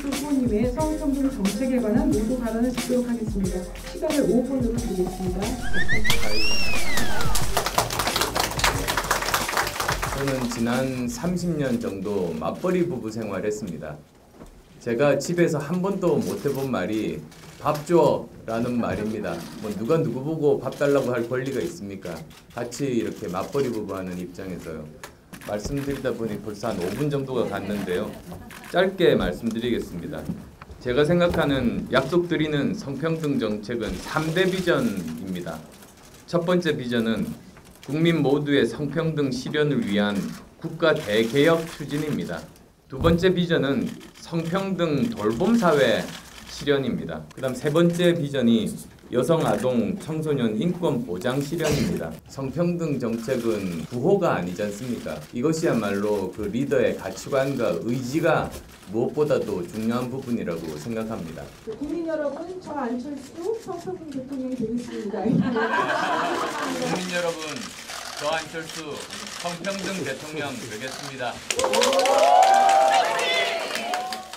후보님의 성평등 정책에 관한 모두 발언을 듣도록 하겠습니다. 시간을 5분으로 드리겠습니다. 저는 지난 30년 정도 맞벌이 부부 생활했습니다. 제가 집에서 한 번도 못 해본 말이 밥 줘 라는 말입니다. 뭐 누가 누구 보고 밥 달라고 할 권리가 있습니까? 같이 이렇게 맞벌이 부부 하는 입장에서요. 말씀드리다 보니 벌써 한 5분 정도가 갔는데요. 짧게 말씀드리겠습니다. 제가 생각하는 약속드리는 성평등 정책은 3대 비전입니다. 첫 번째 비전은 국민 모두의 성평등 실현을 위한 국가 대개혁 추진입니다. 두 번째 비전은 성평등 돌봄 사회 실현입니다. 그다음 세 번째 비전이 여성 아동 청소년 인권 보장 실현입니다. 성평등 정책은 구호가 아니지 않습니까? 이것이야말로 그 리더의 가치관과 의지가 무엇보다도 중요한 부분이라고 생각합니다. 국민 여러분, 저 안철수 성평등 대통령이 되겠습니다. 국민 여러분, 저 안철수 성평등 대통령 되겠습니다.